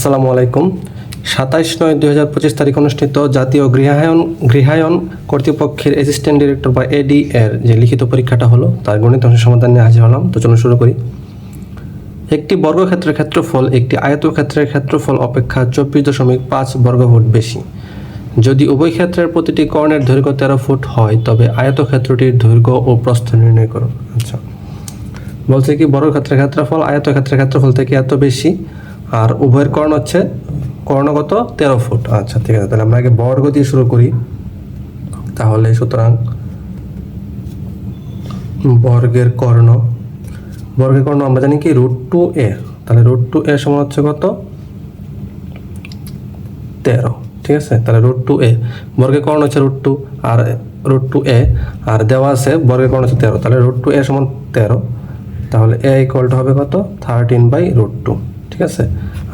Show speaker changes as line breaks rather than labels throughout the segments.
আসসালামু আলাইকুম। সাতাইশ নয় দুই হাজার পঁচিশ তারিখ অনুষ্ঠিত জাতীয় গৃহায়ন গৃহায়ন কর্তৃপক্ষের অ্যাসিস্ট্যান্ট ডিরেক্টর বা এডি এর যে লিখিত পরীক্ষাটা হলো, তার গণিত অংশ সমাধান নিয়ে হাজির হলাম। তো চলুন শুরু করি। একটি বর্গক্ষেত্রের ক্ষেত্রফল, একটি আয়তক্ষেত্রের ক্ষেত্রফল অপেক্ষা চব্বিশ দশমিক পাঁচ বর্গফুট বেশি। যদি উভয় ক্ষেত্রের প্রতিটি কর্ণের দৈর্ঘ্য তেরো ফুট হয়, তবে আয়তক্ষেত্রটির দৈর্ঘ্য ও প্রস্থ নির্ণয় করুন আচ্ছা। বলছে কি বড় ক্ষেত্রের ক্ষেত্রফল, আয়তক্ষেত্রের ক্ষেত্রফল থেকে এত বেশি? আর উভয়ের কর্ণ হচ্ছে কর্ণগত তেরো ফুট। আচ্ছা ঠিক আছে, তাহলে আমরা আগে বর্গ দিয়ে শুরু করি। তাহলে সুতরাং বর্গের কর্ণ বর্গের কর্ণ আমরা জানি কি? Root two a. তাহলে রুট টু এ সমান হচ্ছে কত? তেরো, ঠিক আছে? তাহলে রুট টু এ, বর্গের কর্ণ হচ্ছে রুট টু আর রুট টু এ, আর দেওয়া আছে বর্গের কর্ণ হচ্ছে তেরো। তাহলে রুট টু এ সমান তেরো, তাহলে এ ইকুয়ালটা হবে কত? থার্টিন বাই রুট টু ঠিক আছে?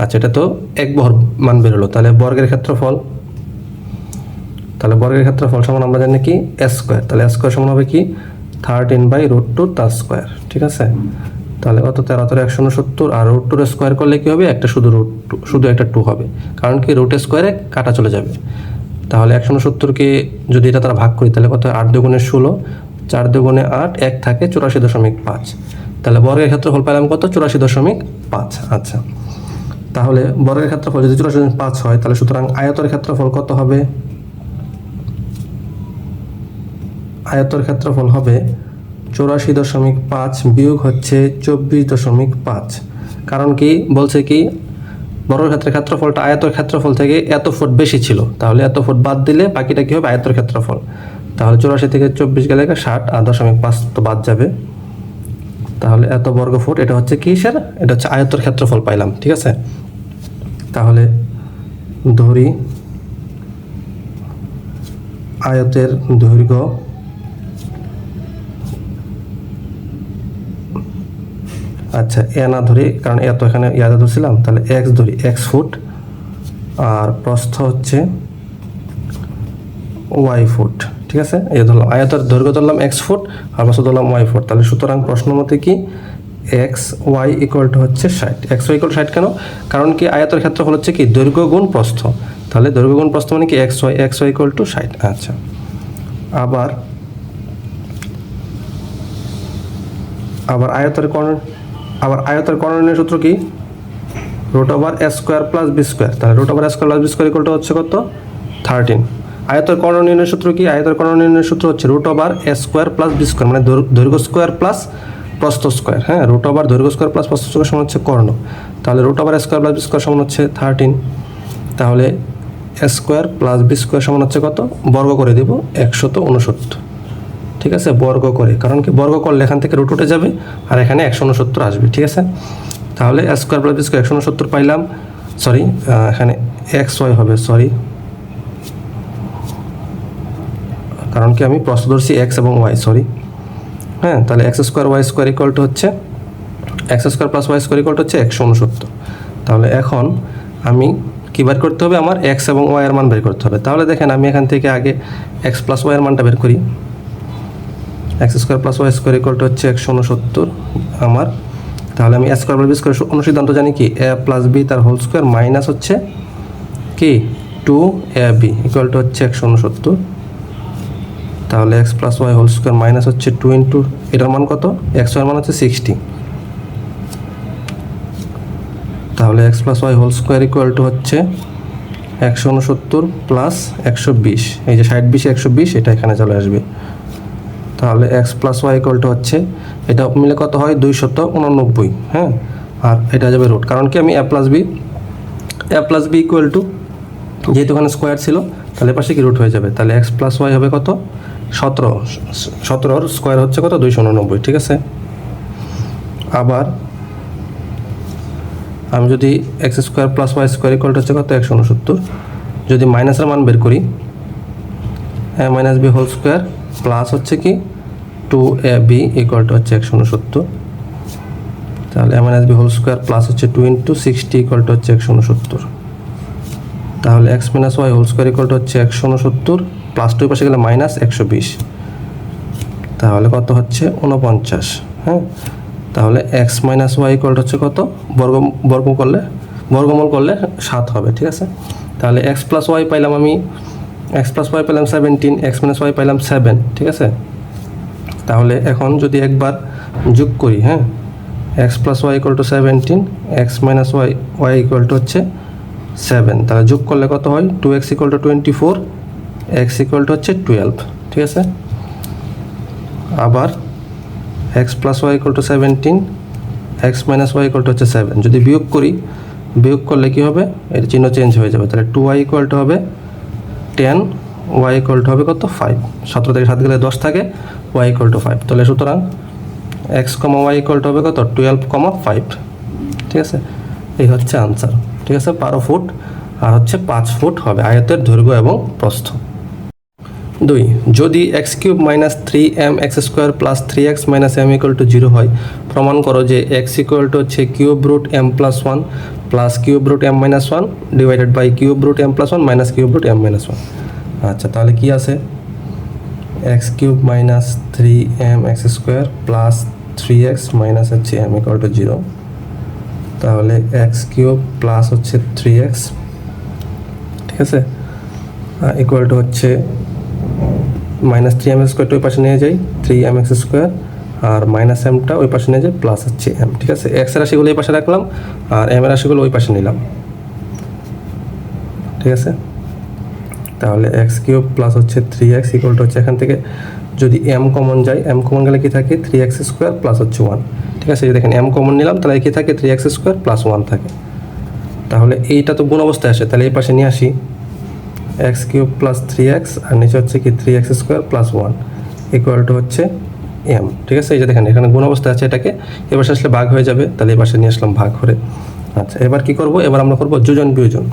আচ্ছা এটা তো এক বর মান বেরোলো তাহলে বর্গের ক্ষেত্রফল, তাহলে বর্গের ক্ষেত্রফল সমান আমরা জানি কি? এস স্কোয়ার তাহলে এস স্কোয়ার সমান হবে কি? থার্টিন বাই রুট টু তার স্কোয়ার ঠিক আছে? তাহলে কত? তেরো তেরো একশো উনসত্তর আর রুট টুর স্কোয়ার করলে কি হবে? একটা শুধু রুট টু শুধু একটা টু হবে। কারণ কি? রুট স্কোয়ারে কাটা চলে যাবে। তাহলে একশো উনসত্তরকে যদি এটা তারা ভাগ করি, তাহলে কত? আট দুগুণে ষোলো, চার দুগুণে আট, এক থাকে চুরাশি দশমিক পাঁচ। তাহলে বর্গের ক্ষেত্রফল পেলাম কত? চুরাশি দশমিক পাঁচ আচ্ছা। তাহলে বর্গের ক্ষেত্রফল যদি চুরাশি দশমিক পাঁচ হয়, তাহলে সুতরাং আয়তের ক্ষেত্রফল কত হবে? আয়তর ক্ষেত্রফল হবে চৌরাশি দশমিক পাঁচ বিয়োগ হচ্ছে চব্বিশ দশমিক পাঁচ। কারণ কি? বলছে কি বর্গের ক্ষেত্রে ক্ষেত্রফলটা আয়তর ক্ষেত্রফল থেকে এত ফুট বেশি ছিল। তাহলে এত ফুট বাদ দিলে বাকিটা কি হবে? আয়তর ক্ষেত্রফল। তাহলে চৌরাশি থেকে চব্বিশ গেলে ষাট আর দশমিক পাঁচ তো বাদ যাবে। তাহলে এত বর্গ ফুট এটা হচ্ছে কিসের? এটা হচ্ছে আয়তর ক্ষেত্রফল পাইলাম, ঠিক আছে? তাহলে ধরি আয়তের দৈর্ঘ্য আচ্ছা এ না ধরি, কারণ এ তো এখানে ইয়াদে ধরছিলাম, তাহলে এক্স ধরি এক্স ফুট, আর প্রস্থ হচ্ছে ওয়াই ফুট। ঠিক আছে? এই ধরলাম, আয়তের দৈর্ঘ্য ধরলাম এক্স ফুট আর প্রস্থ ধরলাম ওয়াই ফুট তাহলে সুতরাং প্রশ্ন মতে কি এক্স ওয়াই ইকুয়াল টু হচ্ছে ষাট। এক্স ওয়াই ইকুয়াল ষাট কেন? কারণ কি আয়তের ক্ষেত্রফল হচ্ছে কি দৈর্ঘ্য গুণ প্রস্থ। তাহলে দৈর্ঘ্য গুণ প্রস্থ মানে কি x y x y equal to ষাট। আচ্ছা। আবার আবার আয়তের কর্ণ, আবার আয়তের কর্ণনীয় সূত্র কি? Root over a square plus b square তাহলে root over a square plus b square equal to হচ্ছে কত? থার্টিন আয়তের কর্ণনীয় সূত্র কি? আয়তের কর্ণনীয় সূত্র হচ্ছে root over a square plus b square মানে দৈর- দৈর্ঘ্য স্কোয়ার প্লাস প্রস্থ স্কোয়ার হ্যাঁ? রুট ওভার দৈর্ঘ্য স্কোয়ার প্লাস প্রস্থ স্কোয়ার সমান হচ্ছে কর্ণ। তাহলে root over square plus b square সমান হচ্ছে থার্টিন তাহলে a square plus b square সমান হচ্ছে কত? বর্গ করে দেব একশত উনসত্তর। ঠিক আছে? বর্গ করে। কারণ কি? বর্গ করলে এখান থেকে রুট উঠে যাবে আর এখানে একশো উনসত্তর আসবে। ঠিক আছে? তাহলে স্কোয়ার প্লাস বি স্কোয়ার একশো উনসত্তর পাইলাম। সরি এখানে এক্স ওয়াই হবে। সরি কারণ কি আমি প্রশ্ন এক্স এবং ওয়াই সরি হ্যাঁ তাহলে x square y square equal to হচ্ছে x square plus y square equal to হচ্ছে একশো উনসত্তর তাহলে এখন আমি কী বের করতে হবে? আমার এক্স এবং ওয়াই এর মান বের করতে হবে। তাহলে দেখেন আমি এখান থেকে আগে এক্স প্লাস ওয়াই এর মানটা বের করি। X square plus y square equal to হচ্ছে একশো উনসত্তর আমার। তাহলে আমি a square plus b square অনুসিদ্ধান্ত জানি কি? এ প্লাস বি তার হোল স্কোয়ার মাইনাস হচ্ছে কি? Two a b equal to হচ্ছে একশো উনসত্তর তাহলে x plus y whole square minus হচ্ছে টু ইন্টু এটার মান কত? এক্স ওয়াই মান হচ্ছে সিক্সটি তাহলে x plus y whole square equal to হচ্ছে একশো উনসত্তর প্লাস একশো বিশ। এই যে ষাট বিশ, একশো বিশ, এটা এখানে চলে আসবে। তাহলে x plus y equal to হচ্ছে, এটা মিলে কত হয়? দুইশত উননব্বই হ্যাঁ? আর এটা যাবে রুট কারণ কি আমি a plus b a plus b equal to যেহেতু ওখানে স্কোয়ার ছিল, তাহলে পাশে কি রুট হয়ে যাবে? তাহলে এক্স প্লাস ওয়াই হবে কত? সতেরো, সতেরোর স্কোয়ার হচ্ছে কত? দুইশো উননব্বই, ঠিক আছে? আবার আমি যদি x square plus y square equal হচ্ছে কত? একশো উনসত্তর। যদি মাইনাসের মান বের করি, a minus b whole square plus হচ্ছে কি? Two a b equal to হচ্ছে একশো উনসত্তর। তাহলে a minus b whole square plus হচ্ছে two into sixty equal to হচ্ছে একশো উনসত্তর। তাহলে x minus y whole square equal to হচ্ছে একশো উনসত্তর প্লাস টু পাশে গেলে মাইনাস একশো বিশ। তাহলে কত হচ্ছে? উনপঞ্চাশ হ্যাঁ? তাহলে এক্স মাইনাস ওয়াই ইকুয়াল হচ্ছে কত? বর্গ বর্গ করলে, বর্গমূল করলে সাত হবে, ঠিক আছে? তাহলে এক্স প্লাস ওয়াই পাইলাম আমি এক্স প্লাস ওয়াই পেলাম সেভেন্টিন এক্স মাইনাস ওয়াই পাইলাম সেভেন ঠিক আছে? তাহলে এখন যদি একবার যোগ করি হ্যাঁ? X plus y equal to seventeen x minus y y equal to হচ্ছে সেভেন তাহলে যোগ করলে কত হয়? Two x equal to twenty four x equal to হচ্ছে টুয়েলভ ঠিক আছে? আবার x plus y equal to seventeen x minus y equal to হচ্ছে সেভেন যদি বিয়োগ করি, বিয়োগ করলে কী হবে? এর চিহ্ন চেঞ্জ হয়ে যাবে। তাহলে টু ওয়াই ইকুয়াল টু হবে টেন ওয়াই ইকুয়াল টু হবে কত? ফাইভ সতেরো থেকে সাত গেলে দশ থাকে ওয়াই ইকুয়াল টু ফাইভ তাহলে সুতরাং x comma y equal to হবে কত? টুয়েলভ কমা ফাইভ ঠিক আছে? এই হচ্ছে আনসার ঠিক আছে? বারো ফুট আর হচ্ছে পাঁচ ফুট হবে আয়তের দৈর্ঘ্য এবং প্রস্থ। দুই, যদি x cube minus three m x square plus three x minus m equal to zero হয়, প্রমাণ করো যে এক্স ইকুয়াল টু হচ্ছে cube root m plus one plus cube root m minus one divided by cube root m plus one minus cube root m minus one আচ্ছা তাহলে কি আছে? X cube minus three m x square plus three x minus হচ্ছে M equal to zero তাহলে x cube plus হচ্ছে three x ঠিক আছে? Equal to হচ্ছে মাইনাস থ্রি এম স্কোয়ারটা ওই পাশে নিয়ে যাই থ্রি এম এক্স স্কোয়ার আর মাইনাস এমটা ওই পাশে নিয়ে যাই প্লাস হচ্ছে এম ঠিক আছে? এক্সের রাশিগুলো এই পাশে রাখলাম, আর এম এর রাশিগুলো ওই পাশে নিলাম, ঠিক আছে? তাহলে এক্স কিউব প্লাস হচ্ছে থ্রি এক্স ইকুয়াল টু হচ্ছে এখান থেকে যদি এম কমন যায় এম কমন গেলে কি থাকে? থ্রি এক্স স্কোয়ার প্লাস হচ্ছে ওয়ান ঠিক আছে? দেখেন এম কমন নিলাম, তাহলে কি থাকে? Three x square plus one থাকে। তাহলে এইটা তো গুণ অবস্থায় আসে। তাহলে এই পাশে নিয়ে আসি। X cube plus three x আর নিচে হচ্ছে কি? Three x square plus one equal to হচ্ছে এম ঠিক আছে? এই যে দেখেন, এখানে গুণ অবস্থা আছে এটাকে। এবার আসলে ভাগ হয়ে যাবে। তাহলে এবার নিয়ে আসলাম ভাগ করে। আচ্ছা এবার কি করব? এবার আমরা করব যোজন বিয়োজন।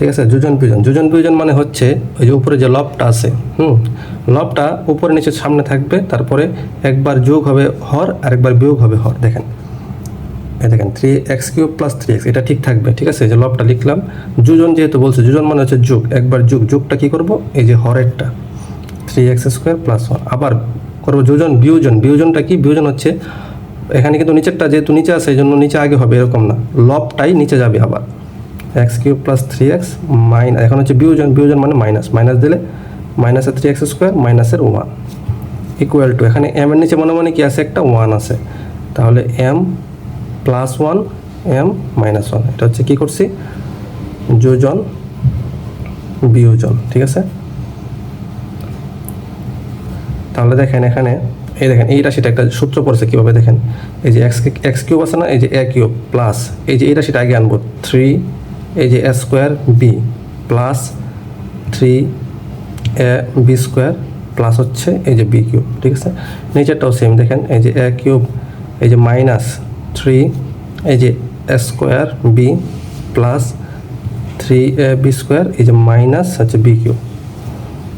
ঠিক আছে? যোজন বিয়োজন যোজন বিয়োজন মানে হচ্ছে ওই যে উপরে যে লবটা আছে, হুম? লবটা উপরে নিচে সামনে থাকবে, তারপরে একবার যোগ হবে হর আর একবার বিয়োগ হবে হর। দেখেন। এই দেখেন three x cube plus three x এটা ঠিক থাকবে, ঠিক আছে? যে লবটা লিখলাম। যোজন যেহেতু বলছে, যোজন মানে হচ্ছে যোগ। একবার যোগ, যোগটা কি করব? এই যে হরেরটা। Three x square plus one আবার করব যোজন, বিয়োজন। বিয়োজনটা কি? বিয়োজন হচ্ছে, এখানে কিন্তু নিচেরটা যেহেতু নিচে আছে, এই জন্য নিচে আগে হবে, এরকম না। লবটাই নিচে যাবে আবার। X cube plus three x minus এখন হচ্ছে বিয়োজন বিয়োজন মানে মাইনাস। মাইনাস দিলে মাইনাসের থ্রি এক্স স্কোয়ার, মাইনাসের ওয়ান। ইকুয়াল টু এখানে এম এর নিচে মনে মনে কি আছে? একটা ওয়ান আছে। তাহলে m plus one m minus one এটা হচ্ছে কী করছি? যোজন, বিয়োজন, ঠিক আছে? তাহলে দেখেন এখানে এই দেখেন এই রাশিটা একটা সূত্র পড়ছে কীভাবে দেখেন? এই যে এক্স এক্স কিউব আছে না? এই যে এ কিউব প্লাস এই যে এই রাশিটা আগে আনব। থ্রি এই যে a square b plus three a b square plus হচ্ছে এই যে বি কিউব ঠিক আছে? নিচেরটাও সেম দেখেন, এই যে এ কিউব এই যে মাইনাস থ্রি এই যে square b plus three a b square এই যে মাইনাস হচ্ছে বি কিউব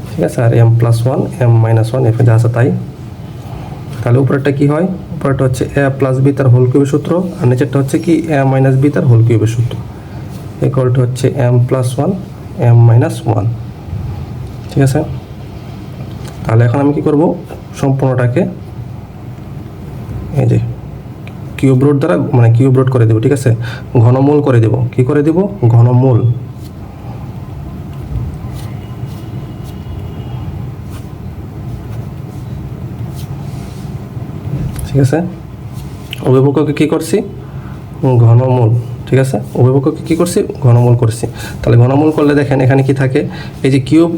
ঠিক আছে? আর m plus one m minus one এফে যা আছে তাই। তাহলে উপরেরটা কি হয়? উপরেরটা হচ্ছে এ প্লাস বি তার হোল কিউবের সূত্র, আর নিচেরটা হচ্ছে কি? এ মাইনাস বি তার হোল কিউবের সূত্র। ইকুয়ালটা হচ্ছে M plus one M minus one ঠিক আছে? তাহলে এখন আমি কি করব? সম্পূর্ণটাকে এই যে কিউব রুট দ্বারা মানে কিউব রুট করে দেবো, ঠিক আছে? ঘনমূল করে দেব। কি করে দেব? ঘনমূল। ঠিক আছে? অভিভাবককে কী করছি? ঘনমূল। ঠিক আছে? অভিভাবককে কী করছি? ঘনমূল করছি। তাহলে ঘনমূল করলে দেখেন এখানে কি থাকে? এই যে কিউব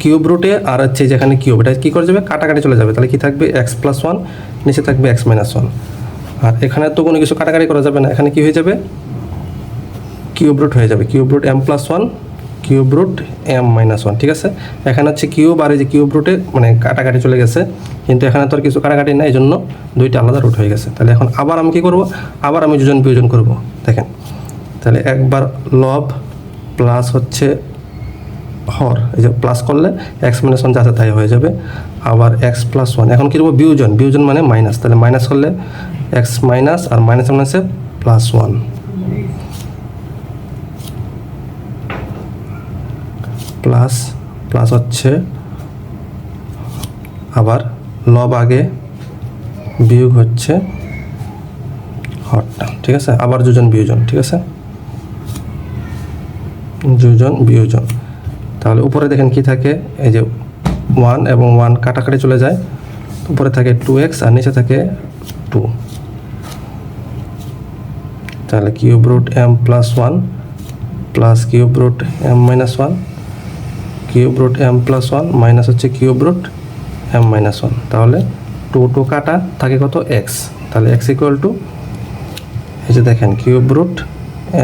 কিউব রুটে আর হচ্ছে যেখানে কিউব, এটা কী করে যাবে? কাটাকাটি চলে যাবে। তাহলে কি থাকবে? এক্স প্লাস ওয়ান নিচে থাকবে এক্স মাইনাস ওয়ান আর এখানে তো কোনো কিছু কাটাকাটি করা যাবে না। এখানে কি হয়ে যাবে? কিউব রুট হয়ে যাবে। Cube root M plus one cube root M minus one ঠিক আছে? এখানে হচ্ছে কিউব আর এই যে কিউব রুটে মানে কাটাকাটি চলে গেছে। কিন্তু এখানে তো আর কিছু কাটাকাটি নাই। এই জন্য দুইটা আলাদা রুট হয়ে গেছে। তাহলে এখন আবার আমি কী করব? আবার আমি যোজন বিয়োজন করব। দেখেন। তাহলে একবার লব প্লাস হচ্ছে হর, এই যে প্লাস করলে এক্স মাইনাস ওয়ান যা আছে তাই হয়ে যাবে, আবার এক্স প্লাস ওয়ান এখন কী করব? বিউজন বিউজন মানে মাইনাস তাহলে মাইনাস করলে এক্স মাইনাস আর মাইনাস মাইনাসে প্লাস ওয়ান প্লাস প্লাস হচ্ছে আবার লব আগে বিয়োগ হচ্ছে হরটা। ঠিক আছে? আবার দুজন বিয়োজন। ঠিক আছে? যোজন বিয়োজন। তাহলে উপরে দেখেন কি থাকে? এই যে ওয়ান এবং ওয়ান কাটাকাটি চলে যায়। উপরে থাকে টু এক্স আর নিচে থাকে টু তাহলে cube root M plus one plus cube root M minus one cube root M plus one minus হচ্ছে cube root M minus one তাহলে টু টু কাটা থাকে কত? এক্স তাহলে এক্স ইকুয়াল টু এই যে দেখেন cube root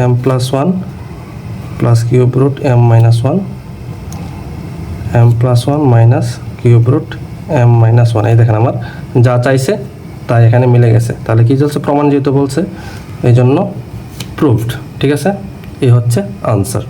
M plus one plus cube root M minus one M plus one minus cube root M minus one এই দেখেন আমার যা চাইছে তাই এখানে মিলে গেছে। তাহলে কি চলছে? প্রমাণ যেহেতু বলছে এই জন্য প্রুভড ঠিক আছে? এই হচ্ছে আনসার